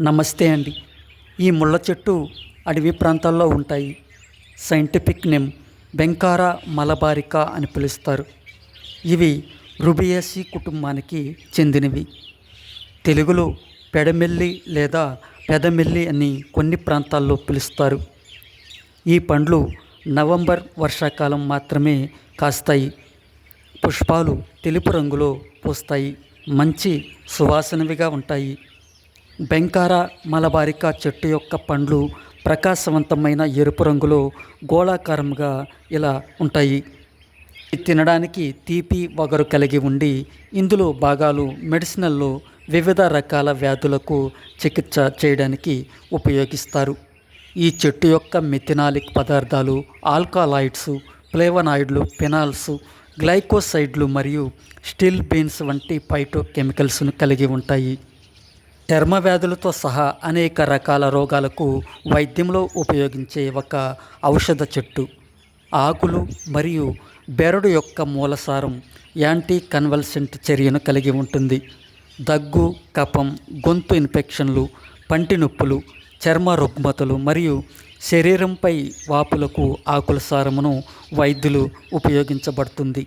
నమస్తే అండి. ఈ ముళ్ళ చెట్టు అడవి ప్రాంతాల్లో ఉంటాయి. సైంటిఫిక్ నేమ్ బెంకారా మలబారికా అని పిలుస్తారు. ఇవి రుబియేసి కుటుంబానికి చెందినవి. తెలుగులో పెడమెల్లి లేదా పెదమెల్లి అని కొన్ని ప్రాంతాల్లో పిలుస్తారు. ఈ పండ్లు నవంబర్ వర్షాకాలం మాత్రమే కాస్తాయి. పుష్పాలు తెలుపు రంగులో పూస్తాయి. మంచి సువాసనవిగా ఉంటాయి. బెంకార మలబారికా చెట్టు యొక్క పండ్లు ప్రకాశవంతమైన ఎరుపు రంగులో గోళాకారంగా ఇలా ఉంటాయి. ఇది తినడానికి తీపి వగరు కలిగి ఉండి ఇందులో భాగాలు మెడిసినల్లో వివిధ రకాల వ్యాధులకు చికిత్స చేయడానికి ఉపయోగిస్తారు. ఈ చెట్టు యొక్క మెథినాలిక్ పదార్థాలు ఆల్కలాయిడ్స్ ఫ్లేవనాయిడ్లు ఫినాల్స్ గ్లైకోసైడ్లు మరియు స్టిల్ బీన్స్ వంటి పైటో కెమికల్స్ను కలిగి ఉంటాయి. చర్మ వ్యాధులతో సహా అనేక రకాల రోగాలకు వైద్యంలో ఉపయోగించే ఒక ఔషధ చెట్టు. ఆకులు మరియు బెరడు యొక్క మూలసారం యాంటీ కన్వల్సెంట్ చర్యను కలిగి ఉంటుంది. దగ్గు కఫం గొంతు ఇన్ఫెక్షన్లు పంటి నొప్పులు చర్మ రుగ్మతలు మరియు శరీరంపై వాపులకు ఆకుల సారమును వైద్యులు ఉపయోగించబడుతుంది.